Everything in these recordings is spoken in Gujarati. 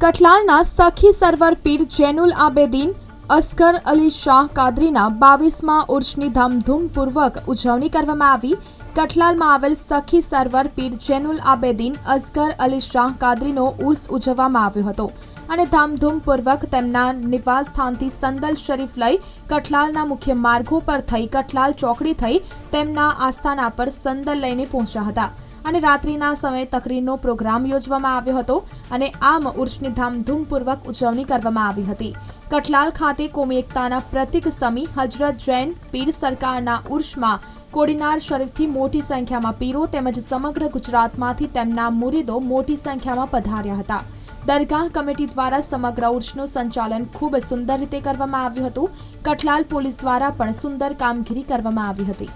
કઠલાલના સખી સરવર પીર જૈનુલ આબેદીન અસ્ગર અલી શાહ કાદરીના બાવીસમાં ઉર્ષની ધામધૂમપૂર્વક ઉજવણી કરવામાં આવી. કઠલાલમાં આવેલ સખી સરવર પીર જૈનુલ આબેદીન અસ્ગર અલી શાહ કાદરીનો ઉર્સ ઉજવવામાં આવ્યો હતો અને ધામધૂમપૂર્વક તેમના નિવાસ સ્થાનથી સંદલ શરીફ લઈ કઠલાલના મુખ્ય માર્ગો પર થઈ કઠલાલ ચોકડી થઈ તેમના આસ્થાના પર સંદલ લઈને પહોંચ્યા હતા. અને રાત્રિના સમયે તકરીનો પ્રોગ્રામ યોજવામાં આવ્યો હતો અને આમ ઉર્ષની ધામધૂમપૂર્વક ઉજવણી કરવામાં આવી હતી. કઠલાલ ખાતે કોમી એકતાના પ્રતિક સમી હજરત જૈન પીર સરકારના ઉર્ષમાં કોડીનાર શરીફથી મોટી સંખ્યામાં પીરો તેમજ સમગ્ર ગુજરાતમાંથી તેમના મુરીદો મોટી સંખ્યામાં પધાર્યા હતા. દરગાહ કમિટી દ્વારા સમગ્ર ઉર્ષનું સંચાલન ખૂબ સુંદર રીતે કરવામાં આવ્યું હતું. કઠલાલ પોલીસ દ્વારા પણ સુંદર કામગીરી કરવામાં આવી હતી.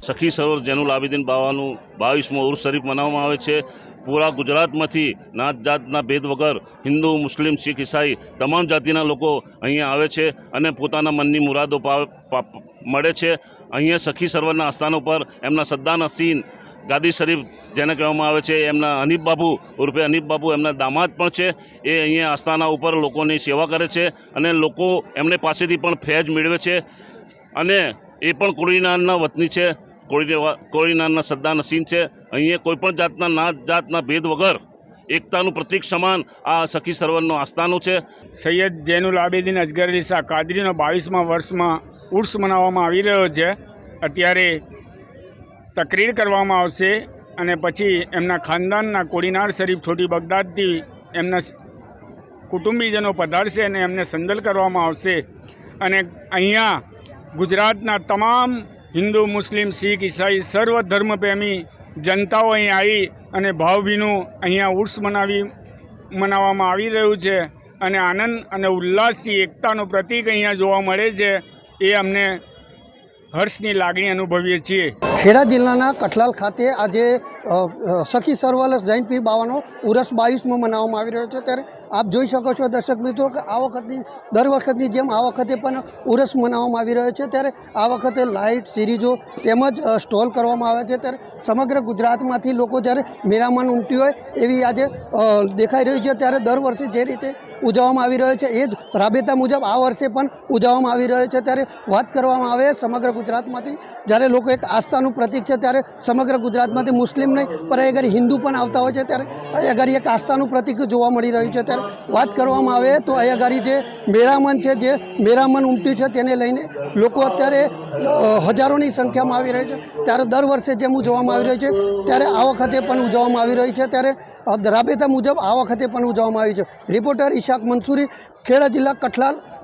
સખી સરોવર જેનુલ આબિદીન બાવાનું બાવીસમો ઉર્સ શરીફ મનાવવામાં આવે છે. પૂરા ગુજરાતમાંથી નાત જાતના ભેદ વગર હિન્દુ, મુસ્લિમ, શીખ, ઈસાઈ તમામ જાતિના લોકો અહીંયા આવે છે અને પોતાના મનની મુરાદો મળે છે. અહીંયા સખી સરોવરના આસ્થાનો પર એમના સદ્દાન હસીન ગાદી શરીફ જેને કહેવામાં આવે છે, એમના હનીફ બાબુ ઉર્ફે હનીફ બાબુ એમના દામાદ પણ છે. એ અહીંયા આસ્થાના ઉપર લોકોની સેવા કરે છે અને લોકો એમને પાસેથી પણ ફેજ મેળવે છે અને એ પણ કોળીનારના વતની છે. કોળી કોળીનારના સદ્દા નસીન છે. અહીંયા કોઈપણ જાતના નાત જાતના ભેદ વગર એકતાનું પ્રતીક સમાન આ સખી સરવરનું આસ્થાનું છે. સૈયદ જૈનુલ આબેદીન અજગર અલી શાહ કાદરીનો બાવીસમાં વર્ષમાં ઉર્સ મનાવવામાં આવી રહ્યો છે. અત્યારે તકરીર કરવામાં આવશે અને પછી એમના ખાનદાનના કોડીનાર શરીફ છોટી બગદાદથી એમના કુટુંબીજનો પધારશે અને એમને સંદલ કરવામાં આવશે. અને અહીંયા ગુજરાતના તમામ હિન્દુ, મુસ્લિમ, શીખ, ઈસાઈ સર્વ ધર્મપ્રેમી જનતાઓ અહીં આવી અને ભાવભીનું અહીંયા ઉર્સ મનાવી, મનાવવામાં આવી રહ્યું છે અને આનંદ અને ઉલ્લાસથી એકતાનું પ્રતીક અહીંયા જોવા મળે છે એ અમને હર્ષની લાગણી અનુભવીએ છીએ. ખેડા જિલ્લાના કઠલાલ ખાતે આજે સખી સર્વલસ જૈન પીર બાવાનો ઉરસ બાવીસમાં મનાવવામાં આવી રહ્યો છે. ત્યારે આપ જોઈ શકો છો દર્શક મિત્રો કે આ વખતની, દર વખતની જેમ આ વખતે પણ ઉરસ મનાવવામાં આવી રહ્યો છે. ત્યારે આ વખતે લાઇટ સિરીઝો તેમજ સ્ટોલ કરવામાં આવે છે. ત્યારે સમગ્ર ગુજરાતમાંથી લોકો જ્યારે મેરામણ ઉમટી હોય એવી આજે દેખાઈ રહ્યું છે. ત્યારે દર વર્ષે જે રીતે ઉજવવામાં આવી રહ્યો છે એ જ રાબેતા મુજબ આ વર્ષે પણ ઉજવવામાં આવી રહ્યો છે. ત્યારે વાત કરવામાં આવે સમગ્ર ગુજરાતમાંથી. જ્યારે લોકો એક આસ્થાનું પ્રતીક છે, ત્યારે સમગ્ર ગુજરાતમાંથી મુસ્લિમ નહીં પણ ઘડી હિન્દુ પણ આવતા હોય છે, ત્યારે અહીં ઘડી એક આસ્થાનું પ્રતિક જોવા મળી રહ્યું છે, ત્યારે વાત કરવામાં આવે તો અહીં ઘડી જે મેરામન છે, જે મેરામન ઉમટ્યું છે, તેને લઈને લોકો અત્યારે હજારોની સંખ્યામાં આવી રહી છે. ત્યારે દર વર્ષે જેમ ઉજવવામાં આવી રહ્યું છે, ત્યારે આ વખતે પણ ઉજવવામાં આવી રહી છે, ત્યારે રાબેતા મુજબ આ વખતે પણ ઉજવવામાં આવી છે. રિપોર્ટર ઈશાક મંસૂરી, ખેડા જિલ્લા કઠલાલ